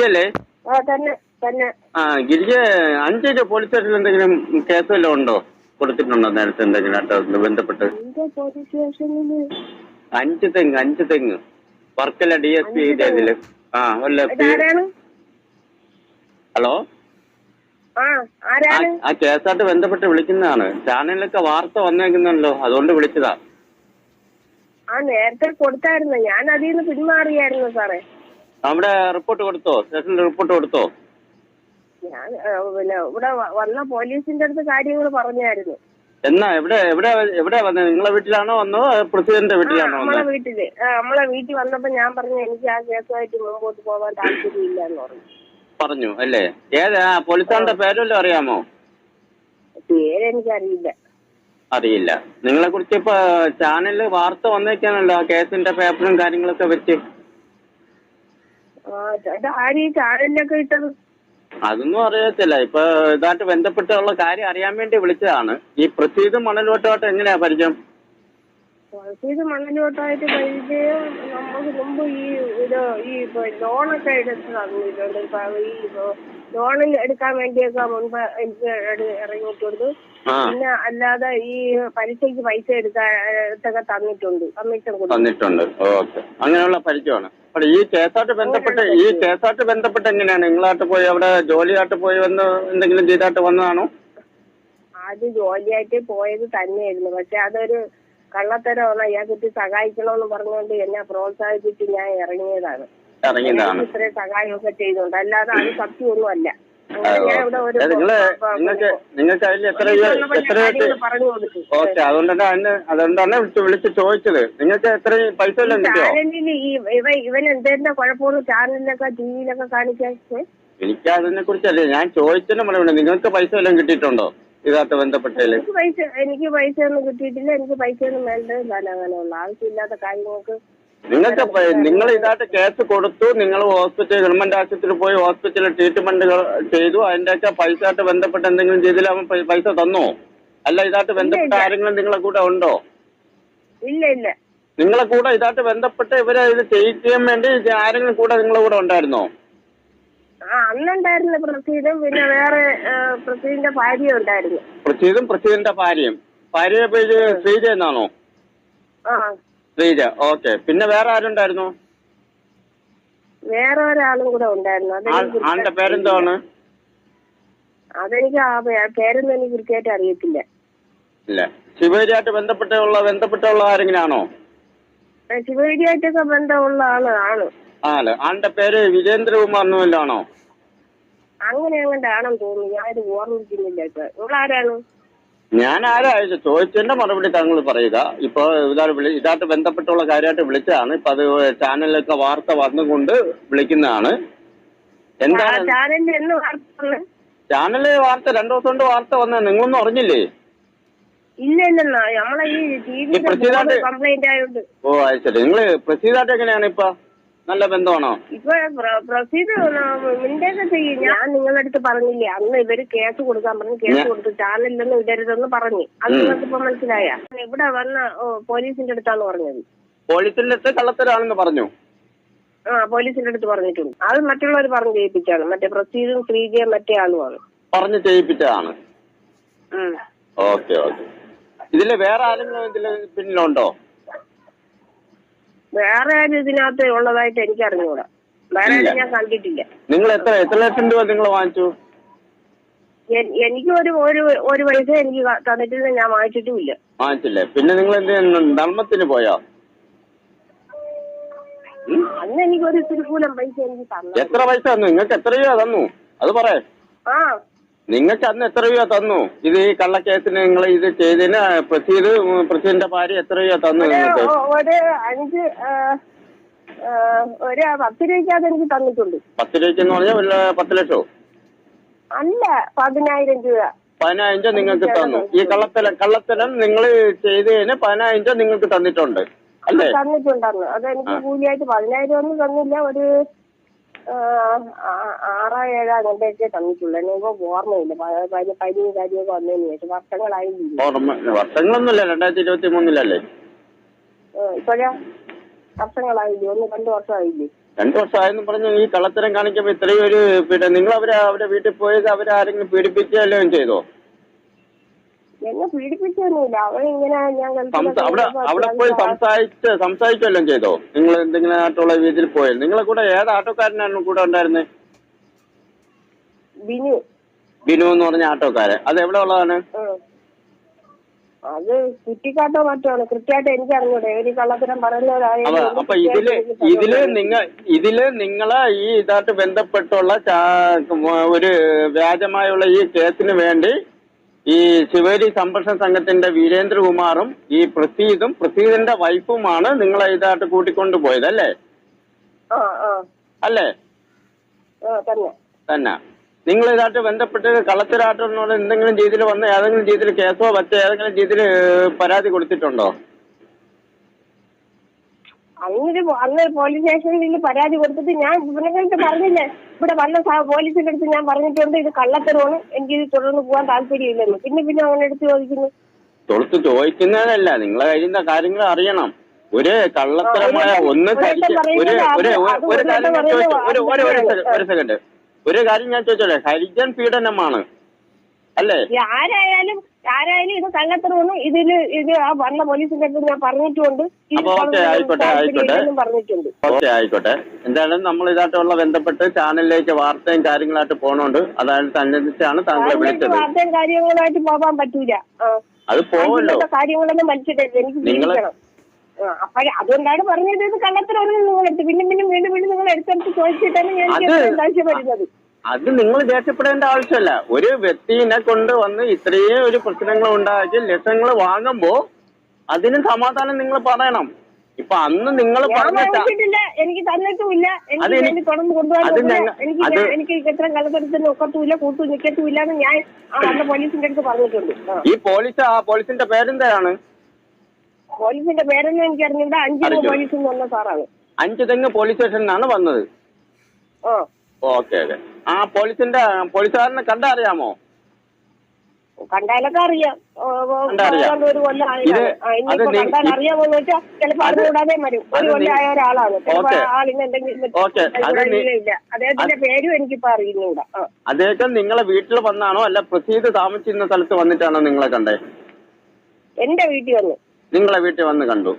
ഗിരിജയല്ലേ? ആ ഗിരിജ അഞ്ചേരി പോലീസ് സ്റ്റേഷനിൽ എന്തെങ്കിലും കേസ് വല്ലതും ഉണ്ടോ? കൊടുത്തിട്ടുണ്ടോ നേരത്തെ എന്തെങ്കിലും ബന്ധപ്പെട്ട്? അഞ്ച് തെങ്ങ് അഞ്ച് തെങ്ങ്. വർക്കല ഡി എസ് പി ഇതിൽ. ആ വല്ല ഹലോ? ആ കേസായിട്ട് ബന്ധപ്പെട്ട് വിളിക്കുന്നതാണ്. ചാനലിലൊക്കെ വാർത്ത വന്നേക്കുന്നല്ലോ അതുകൊണ്ട് വിളിച്ചതാ. ആ നേരത്തെ കൊടുത്തായിരുന്നു. ഞാൻ അതിന്ന് നിന്ന് പിന്മാറിയായിരുന്നു സാറേ. അവിടെ റിപ്പോർട്ട് കൊടുത്തോ? സ്റ്റേഷനിൽ റിപ്പോർട്ട് കൊടുത്തോ? ഞാൻ പിന്നെ ഇവിടെ വന്ന പോലീസിന്റെ അടുത്ത് കാര്യങ്ങൾ പറഞ്ഞായിരുന്നു. എന്നാ എവിടെ എവിടെ എവിടെ വന്നത് നിങ്ങളെ വീട്ടിലാണോ വന്നോ പ്രസിഡന്റിന്റെ വീട്ടിലാണോ നമ്മളെ വന്നത് വീട്ടിൽ നമ്മളെ വീട്ടിൽ വന്നപ്പോ ഞാൻ പറഞ്ഞു എനിക്ക് ആ കേസുമായിട്ട് മുമ്പോട്ട് പോകാൻ താല്പര്യമില്ല എന്ന് പറഞ്ഞു. പറഞ്ഞു അല്ലേ? ഏതാ പോലീസുകാരുടെ പേരല്ലോ അറിയാമോ? പേരെനിക്കറിയില്ല. അറിയില്ല. നിങ്ങളെ കുറിച്ച് ഇപ്പൊ ചാനലിൽ വാർത്ത വന്നേക്കാണല്ലോ ആ കേസിന്റെ പേപ്പറും കാര്യങ്ങളൊക്കെ വെച്ച്. ആര് ഈ ചാനലിലൊക്കെ ഇട്ടത്? അതൊന്നും അറിയത്തില്ല. ഇപ്പൊ ഇതായിട്ട് ബന്ധപ്പെട്ടുള്ള കാര്യം അറിയാൻ വേണ്ടി വിളിച്ചതാണ്. ഈ പ്രസീദ് മണലോട്ടമായിട്ട് എങ്ങനെയാ പരിചയം? ഇത് മണലോട്ടായിട്ട് പരിചയം നമുക്ക് മുമ്പ് ഈ ഇത് ഈ ലോണൊക്കെ എടുത്ത് തന്നിട്ടുണ്ട് ഈ ലോണിൽ എടുക്കാൻ വേണ്ടിയൊക്കെ മുൻപ് എനിക്ക് ഇറങ്ങി ഇറങ്ങിയിട്ടുണ്ട് പിന്നെ അല്ലാതെ ഈ പലിശയ്ക്ക് പൈസ എടുക്കാൻ എടുത്തൊക്കെ തന്നിട്ടുണ്ട്. കമ്മീഷൻ തന്നിട്ടുണ്ട്. ഓക്കെ. അങ്ങനെയുള്ള പരിചയമാണ്. അപ്പോൾ ഈ കേസായിട്ട് ബന്ധപ്പെട്ട് ഈ കേസായിട്ട് ബന്ധപ്പെട്ട് എങ്ങനെയാണ്? നിങ്ങളായിട്ട് പോയി അവിടെ ജോലിയായിട്ട് പോയി വന്ന് എന്തെങ്കിലും ചെയ്തായിട്ട് വന്നതാണോ? അത് ജോലിയായിട്ട് പോയത് തന്നെയായിരുന്നു. പക്ഷെ അതൊരു കള്ളത്തരമാണ്. ഇയാൾക്ക് സഹായിക്കണമെന്ന് പറഞ്ഞുകൊണ്ട് എന്നെ പ്രോത്സാഹിപ്പിച്ച് ഞാൻ ഇറങ്ങിയതാണ്. ഇറങ്ങിയതാണ് ഇത്രയും സഹായമൊക്കെ ചെയ്തുകൊണ്ട്. അല്ലാതെ അത് നിങ്ങൾ നിങ്ങൾക്ക് നിങ്ങൾക്ക് അതിൽ എത്ര എത്ര ഓക്കെ അതുകൊണ്ടാണ് അതിന് അതുകൊണ്ടാണ് വിളിച്ച് വിളിച്ച് ചോദിച്ചത്. നിങ്ങൾക്ക് എത്ര പൈസ കിട്ടിയോ? ഈ ഇവൻ ചാനലിലൊക്കെ കാണിക്കാൻ? എനിക്ക് അതിനെ കുറിച്ചല്ലേ ഞാൻ ചോദിച്ചതിന് മറുപടി നിങ്ങൾക്ക് പൈസ വല്ലതും കിട്ടിയിട്ടുണ്ടോ? ഇതായിട്ട് ബന്ധപ്പെട്ടതിൽ. എനിക്ക് പൈസ എനിക്ക് പൈസ ഒന്നും കിട്ടിയിട്ടില്ല. എനിക്ക് പൈസ ഒന്നും വേണ്ടതില്ല അങ്ങനെയുള്ള ആവശ്യമില്ലാത്ത കാര്യങ്ങൾക്ക് നിങ്ങൾക്ക് നിങ്ങൾ ഇതായിട്ട് കേസ് കൊടുത്തു നിങ്ങൾ ഹോസ്പിറ്റൽ ഗവൺമെന്റ് ആശുപത്രിയിൽ പോയി ഹോസ്പിറ്റലിൽ ട്രീറ്റ്മെന്റ് ചെയ്തു അതിന്റെയൊക്കെ പൈസ ആയിട്ട് ബന്ധപ്പെട്ട് എന്തെങ്കിലും ചെയ്തില്ല അവൻ പൈസ തന്നോ? അല്ല ഇതായിട്ട് ബന്ധപ്പെട്ട ആരെങ്കിലും നിങ്ങളെ കൂടെ ഉണ്ടോ? ഇല്ല ഇല്ല. നിങ്ങളെ കൂടെ ഇതായിട്ട് ബന്ധപ്പെട്ട് ഇവരെ ഇത് ചെയ്യാൻ വേണ്ടി ആരെങ്കിലും കൂടെ നിങ്ങളെ കൂടെ ഉണ്ടായിരുന്നോ? അന്നുണ്ടായിരുന്നു പ്രസീദും പിന്നെ വേറെ പ്രസീദിന്റെ ഭാര്യ ഉണ്ടായിരുന്നു. പ്രസീദും പ്രസീദിന്റെ ഭാര്യയും. ഭാര്യയെ പേര് ശ്രീജ എന്നാണോ? ശ്രീജ ഓക്കെ പിന്നെ വേറെ ആരുണ്ടായിരുന്നു? വേറെ ഒരാളും കൂടെ ഉണ്ടായിരുന്നു. ആളുടെ പേരെന്താണ് അതെനിക്ക് ആ പേരൊന്നും എനിക്ക് കൃത്യമായിട്ട് അറിയത്തില്ല. ഇല്ല. ശിവരിയായിട്ട് ബന്ധപ്പെട്ടുള്ള ബന്ധപ്പെട്ടുള്ള ആരെങ്കിലാണോ? ആ, ശിവഗിരിയായിട്ടൊക്കെ ബന്ധമുള്ള ആൾ ആണ് ആണ് ആളുടെ പേര് വിജേന്ദ്രകുമാർ എന്നുവല്ലാണോ അങ്ങനെ അങ്ങനെ ആണെന്ന് തോന്നുന്നു. ഞാനത് ഓർമ്മിക്കുന്നില്ല ഇപ്പൊ ആരാണ്? ഞാൻ ആരാ? ഇത് ചോദിച്ചതിന്റെ മറുപടി താങ്കൾ പറയുക. ഇപ്പൊ ഇതായിട്ട് വിളി ഇതായിട്ട് ബന്ധപ്പെട്ടുള്ള കാര്യമായിട്ട് വിളിച്ചതാണ്. ഇപ്പൊ അത് ചാനലിലൊക്കെ വാർത്ത വന്നുകൊണ്ട് വിളിക്കുന്നതാണ്. എന്താണ്? എന്ന് വാർത്ത രണ്ടു ദിവസം കൊണ്ട് വാർത്ത വന്ന. നിങ്ങളൊന്നും അറിഞ്ഞില്ലേ? ഇല്ല ഇല്ലെന്നാ നമ്മളെ ഈ ടി ഈ പ്രസിഡന്റ്- കംപ്ലൈന്റ് ആയതുകൊണ്ട് ഓ അത് ശരി. നിങ്ങൾ പ്രസീതായിട്ട് എങ്ങനെയാണ് ഇപ്പൊ? നല്ല ബന്ധമാണോ? ഇപ്പൊ പ്രൊസീജിയർ ചെയ്യും. ഞാൻ നിങ്ങളുടെ അടുത്ത് പറഞ്ഞില്ലേ അന്ന് ഇവർ കേസ് കൊടുക്കാൻ പറഞ്ഞു കേസ് കൊടുത്തു. ചാനലിലൊന്നും ഇടരുതെന്ന് പറഞ്ഞു. അത് നിങ്ങൾക്ക് ഇപ്പൊ മനസ്സിലായ? ഇവിടെ വന്ന പോലീസിന്റെ അടുത്താണ് പറഞ്ഞത്. പോലീസിന്റെ അടുത്ത് കള്ളത്തരാണെന്ന് പറഞ്ഞു. ആ പോലീസിന്റെ അടുത്ത് പറഞ്ഞിട്ടുണ്ട്. അത് മറ്റുള്ളവർ പറഞ്ഞു ചെയ്യിപ്പിച്ചാണ്. മറ്റേ പ്രസീദും ശ്രീജയും മറ്റേ ആളുമാണ് പറഞ്ഞു ചെയ്യിപ്പിച്ചതാണ്. Okay okay. ഇതിൽ വേറെ ആരെങ്കിലും ഇതിൽ പിന്നിലുണ്ടോ? വേറെ ആരും ഇതിനകത്ത് ഉള്ളതായിട്ട് എനിക്ക് അറിഞ്ഞുകൂടാ വേറെ ആരും ഞാൻ കണ്ടിട്ടില്ല. നിങ്ങൾ എത്ര എത്ര ലക്ഷം രൂപ നിങ്ങൾ വാങ്ങിച്ചു? എ- എനിക്ക് ഒരു ഒരു ഒരു പൈസ എനിക്ക് ക- തന്നിട്ടില്ല ഞാൻ വാങ്ങിച്ചിട്ടുമില്ല. വാങ്ങിച്ചില്ലേ? പിന്നെ നിങ്ങൾ എന്ത് ചെയ്യുന്നു? ധർമ്മത്തിന് പോയോ? ഉം? അന്ന് എനിക്ക് ഒരു തിരുക്കൂലം പൈസ എനിക്ക് തന്നു. എത്ര പൈസ തന്നു? നിങ്ങൾക്ക് എത്ര രൂപ തന്നു. അത് പറ ആ. നിങ്ങൾക്ക് അന്ന് എത്ര രൂപ തന്നു? ഇത് ഈ കള്ളക്കേസിന് നിങ്ങൾ ഇത് ചെയ്തതിന് പ്രസീദ് പ്രസീദിന്റെ ഭാര്യ എത്ര രൂപ തന്നു ഒരു നിങ്ങൾക്ക്? ഒരു അഞ്ച് ഒരു പത്ത് രൂപയ്ക്കകത്ത് എനിക്ക് തന്നിട്ടുണ്ട്. പത്ത് രൂപയ്ക്ക് എന്ന് പറഞ്ഞാൽ വല്ല പത്ത് ലക്ഷമോ അല്ല പതിനായിരം രൂപ. പതിനായിരം രൂപ നിങ്ങൾക്ക് തന്നു. ഈ കള്ളത്തലം കള്ളത്തലം നിങ്ങൾ ചെയ്തതിന് പതിനായിരം രൂപ നിങ്ങൾക്ക് തന്നിട്ടുണ്ട്. അല്ലേ? തന്നിട്ടുണ്ടെന്ന്. അത് എനിക്ക് കൂലിയായിട്ട് പതിനായിരം ഒന്നും തന്നില്ല. ഒരു ആറാ ഏഴോ അങ്ങനത്തെയൊക്കെ തന്നിട്ടുള്ളൂ. എന്നെ ഇപ്പൊ ഓർമ്മയില്ല. പനിയും കാര്യമൊക്കെ വന്നതിന് ശേഷം വർഷങ്ങളായി വർഷങ്ങളൊന്നുമില്ല. രണ്ടായിരത്തി ഇരുപത്തി മൂന്നിലല്ലേ ഇപ്പോഴാ? വർഷങ്ങളായില്ലേ? ഒന്ന് രണ്ടു വർഷമായില്ലേ? രണ്ടു വർഷമായെന്ന് പറഞ്ഞ ഈ കള്ളത്തരം കാണിക്കുമ്പോ ഇത്രയും ഒരു പിന്നെ നിങ്ങൾ അവരെ അവരെ വീട്ടിൽ പോയത് അവരെ ആരെങ്കിലും പീഡിപ്പിക്കുകയല്ലോ ചെയ്തോ? എന്നെ പീഡിപ്പിച്ചൊന്നുമില്ല. അവൻ ഇങ്ങനെ അവിടെ അവിടെ പോയി സംസാരിച്ച് സംസാരിച്ചല്ലോ ചെയ്തോ? നിങ്ങൾ എന്തെങ്കിലും ആയിട്ടുള്ള രീതിയിൽ പോയത് നിങ്ങളെ കൂടെ ഏത് ആട്ടോക്കാരനാണ് കൂടെ ഉണ്ടായിരുന്നേ? ബിനു. ബിനു എന്ന് പറഞ്ഞ ആട്ടോക്കാരെ അത് എവിടെ ഉള്ളതാണ്. അത് കുറ്റിക്കാട്ടോ മറ്റോ ആണ് കൃത്യമായിട്ട് എനിക്ക് അറിഞ്ഞൂടെ. ഒരു കള്ളത്തരം അപ്പൊ പറയുന്നവരായാലും അപ്പൊ ഇതിൽ ഇതിൽ നിങ്ങൾ ഇതിൽ നിങ്ങളെ ഈ ഇതായിട്ട് ബന്ധപ്പെട്ടുള്ള ഒരു വ്യാജമായുള്ള ഈ കേസിന് വേണ്ടി ഈ ശിവേരി സംരക്ഷണ സംഘത്തിന്റെ വീരേന്ദ്രകുമാറും ഈ പ്രസീദും പ്രസീദിന്റെ വൈഫുമാണ് നിങ്ങളെ ഇതായിട്ട് കൂട്ടിക്കൊണ്ടു പോയത് അല്ലേ? അല്ലേ തന്നെ. നിങ്ങൾ ഇതായിട്ട് ബന്ധപ്പെട്ട് കളക്ടറായിട്ടോട് എന്തെങ്കിലും രീതിയിൽ വന്ന ഏതെങ്കിലും രീതിയിൽ കേസോ വെച്ച ഏതെങ്കിലും രീതിയിൽ പരാതി കൊടുത്തിട്ടുണ്ടോ? അങ്ങനെ അങ്ങനെ അന്ന് പോലീസ് സ്റ്റേഷനിൽ പരാതി കൊടുത്തിട്ട് ഞാൻ ഇവനെടുത്ത് പറഞ്ഞില്ലേ? ഇവിടെ വന്ന പോലീസിന്റെ അടുത്ത് ഞാൻ പറഞ്ഞിട്ടുണ്ട് ഇത് കള്ളത്തരമാണ് എനിക്ക് ഇത് തുടർന്ന് പോകാൻ താല്പര്യമില്ലെന്ന്. പിന്നെ പിന്നെ അവനെ എടുത്ത് ചോദിക്കുന്നു. തൊടുത്ത് ചോദിക്കുന്നതല്ല നിങ്ങളെ കഴിയുന്ന കാര്യങ്ങൾ അറിയണം. ഒരു കള്ളത്തരമായ ഒന്ന് ഒരു ഒരു ഒരു ഒരു കാര്യം സെക്കൻഡ്. ഒരു കാര്യം ഞാൻ ചോദിച്ചോട്ടെ ഹരിജൻ പീഡനമാണ്. അല്ലേ? ആരായാലും ആരായാലും ഇത് കള്ളത്തരമാണ് ഇതിൽ ഇത് ആ വന്ന പോലീസിന്റെ അടുത്ത് ഞാൻ പറഞ്ഞിട്ടുണ്ട്. ഓക്കേ, ആയിക്കോട്ടെ, ആയിക്കോട്ടെ. പറഞ്ഞിട്ടുണ്ട്. ഓക്കെ ആയിക്കോട്ടെ. എന്തായാലും നമ്മൾ ഇതായിട്ടുള്ള ബന്ധപ്പെട്ട് ചാനലിലേക്ക് വാർത്തയും കാര്യങ്ങളായിട്ട് പോണോണ്ട്. അതായത് അനുസരിച്ചാണ് താങ്കളെ വിളിച്ചത്. വാർത്തയും കാര്യങ്ങളുമായിട്ട് പോകാൻ പറ്റൂല. അത് അതിന്റെ കാര്യങ്ങളൊന്നും മനസ്സിലായി എനിക്ക് ജീവിക്കണം. അപ്പോഴേ അതുകൊണ്ടാണ് പറഞ്ഞത് ഇത് നിങ്ങൾ എടുത്ത്. പിന്നെ പിന്നെ വീണ്ടും വീണ്ടും നിങ്ങൾ എടുത്തെടുത്ത് ചോദിച്ചിട്ടാണ് ഞാൻ ആവശ്യപ്പെടുന്നത് അത് നിങ്ങൾ ദേഷ്യപ്പെടേണ്ട ആവശ്യമല്ല. ഒരു വ്യക്തിനെ കൊണ്ട് വന്ന് ഇത്രയും ഒരു പ്രശ്നങ്ങൾ ഉണ്ടാക്കി ലക്ഷങ്ങൾ വാങ്ങുമ്പോ അതിന് സമാധാനം നിങ്ങൾ പറയണം. ഇപ്പൊ അന്ന് നിങ്ങൾ പറഞ്ഞ എനിക്ക് തന്നിട്ടുമില്ല. എനിക്ക് തുടർന്ന് കൊണ്ടുപോകാൻ എനിക്ക് അത് ഞാൻ- എനിക്ക് ഇത്ര കള്ളത്തരത്തിന് ഒക്കത്തുമില്ല കൂട്ടു നിൽക്കത്തുമില്ല എന്ന് ഞാൻ ആ വന്ന പോലീസിന്റെ അടുത്ത് പറഞ്ഞിട്ടുണ്ട്. ഈ പോലീസ് ആ പോലീസിന്റെ പേരെന്താണ്? പോലീസിന്റെ പേരെന്ന് എനിക്ക് അറിഞ്ഞില്ല. അഞ്ചു പോലീസ് വന്ന സാറാണ്. അഞ്ചു തെങ്ങ് പോലീസ് സ്റ്റേഷനിലാണ് വന്നത്. ആ. Okay okay. ആ പോലീസിന്റെ പോലീസുകാരനെ കണ്ടറിയാമോ? കണ്ടാലൊക്കെ അറിയാം. ഒരു കൊല്ലം അറിയാമോന്ന് വെച്ചാൽ ചിലപ്പോ വരും. ഒരു ഒരാളാണ്. ചിലപ്പോ ആളിന് എന്തെങ്കിലും ഇല്ല അദ്ദേഹത്തിന്റെ പേരും എനിക്കിപ്പോ അറിയുന്നൂടാ. ആ. അദ്ദേഹം നിങ്ങളെ വീട്ടിൽ വന്നാണോ? അല്ല പ്രസീദ് താമസിച്ചിരുന്ന സ്ഥലത്ത് വന്നിട്ടാണോ നിങ്ങളെ കണ്ടേ? എന്റെ വീട്ടിൽ വന്നു. നിങ്ങളെ വീട്ടിൽ വന്ന് കണ്ടു.